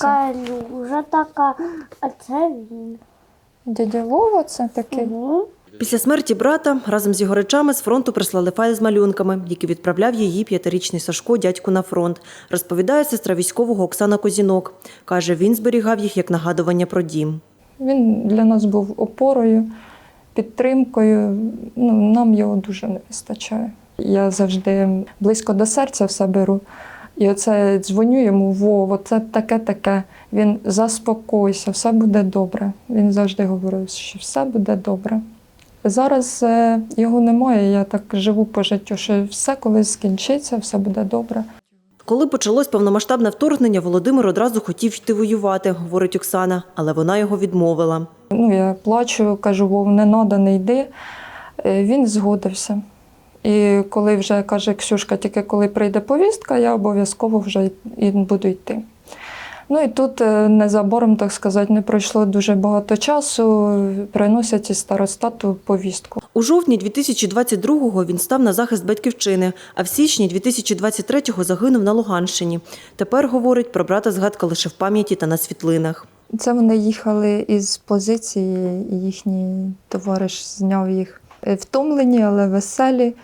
калюжа така, а це він. Дядя Вова це такий. Угу. Після смерті брата разом з його речами з фронту прислали файл з малюнками, які відправляв її п'ятирічний Сашко дядьку на фронт. Розповідає сестра військового Оксана Козінок. Каже, він зберігав їх як нагадування про дім. Він для нас був опорою, підтримкою. Ну, нам його дуже не вистачає. Я завжди близько до серця все беру. І оце дзвоню йому, Вова, це таке-таке. Він заспокойся, все буде добре. Він завжди говорив, що все буде добре. Зараз е, його немає, я так живу по життю, що все колись скінчиться, все буде добре. Коли почалось повномасштабне вторгнення, Володимир одразу хотів йти воювати, говорить Оксана, але вона його відмовила. Ну, я плачу, кажу, Вов, не треба, не йди. Е, Він згодився. І коли вже каже Ксюшка, тільки коли прийде повістка, я обов'язково вже і буду йти. Ну і тут е, незабаром, так сказати, не пройшло дуже багато часу. Приносять із старостату повістку. У жовтні 2022-го він став на захист батьківщини, а в січні 2023-го загинув на Луганщині. Тепер говорить про брата згадка лише в пам'яті та на світлинах. Це вони їхали із позиції, і їхній товариш зняв їх втомлені, але веселі,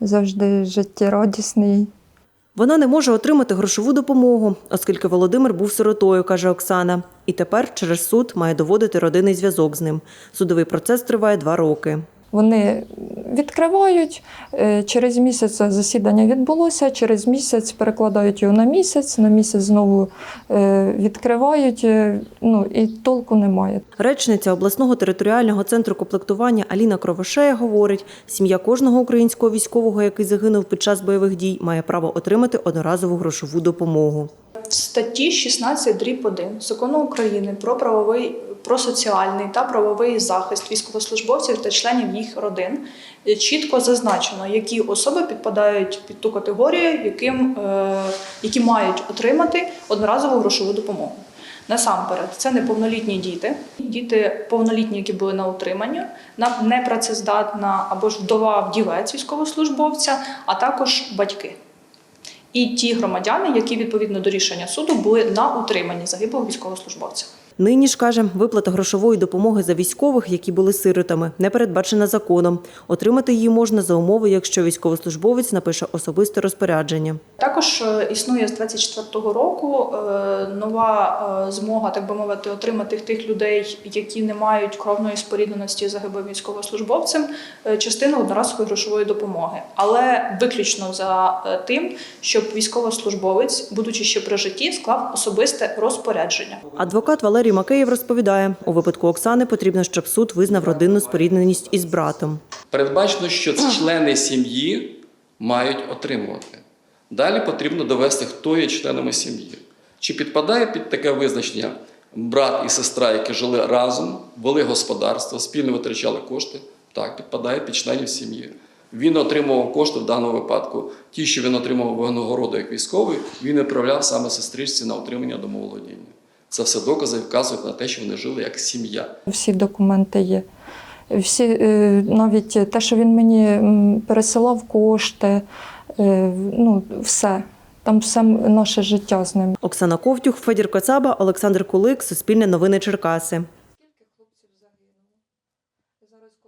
завжди життєрадісний. Вона не може отримати грошову допомогу, оскільки Володимир був сиротою, каже Оксана. І тепер через суд має доводити родинний зв'язок з ним. Судовий процес триває два роки. Вони відкривають е, через місяць засідання відбулося. Через місяць перекладають його на місяць, на місяць знову е, відкривають. е, Ну і толку немає. Речниця обласного територіального центру комплектування Аліна Кровошея говорить, сім'я кожного українського військового, який загинув під час бойових дій, має право отримати одноразову грошову допомогу. В статті 16 дріб 1 закону України про правовий про соціальний та правовий захист військовослужбовців та членів їх родин чітко зазначено, які особи підпадають під ту категорію, яким, е, які мають отримати одноразову грошову допомогу. Насамперед, це неповнолітні діти, діти повнолітні, які були на утриманні, на непрацездатна або ж вдова вдівець військовослужбовця, а також батьки. І ті громадяни, які відповідно до рішення суду були на утриманні загиблого військовослужбовця. Нині ж каже, виплата грошової допомоги за військових, які були сиротами, не передбачена законом. Отримати її можна за умови, якщо військовослужбовець напише особисте розпорядження. Також е, існує з 24-го року е, нова е, змога, так би мовити, отримати тих людей, які не мають кровної спорідненості загиблим військовослужбовцем, частину одноразової грошової допомоги, але виключно за тим, щоб військовослужбовець, будучи ще при житті, склав особисте розпорядження. Адвокат Валерій Макеєв розповідає, у випадку Оксани потрібно, щоб суд визнав родинну спорідненість із братом. Передбачено, що члени сім'ї мають отримувати. Далі потрібно довести, хто є членами сім'ї. Чи підпадає під таке визначення брат і сестра, які жили разом, вели господарство, спільно витрачали кошти? Так, підпадає під членів сім'ї. Він отримував кошти в даному випадку. Ті, що він отримував винагороду як військовий, він відправляв саме сестричці на отримання домоволодіння. Це все докази вказують на те, що вони жили як сім'я. Всі документи є. Всі, е, навіть те, що він мені пересилав кошти, е, ну, все. Там все наше життя з ним. Оксана Ковтюх, Федір Коцаба, Олександр Кулик, Суспільне новини Черкаси.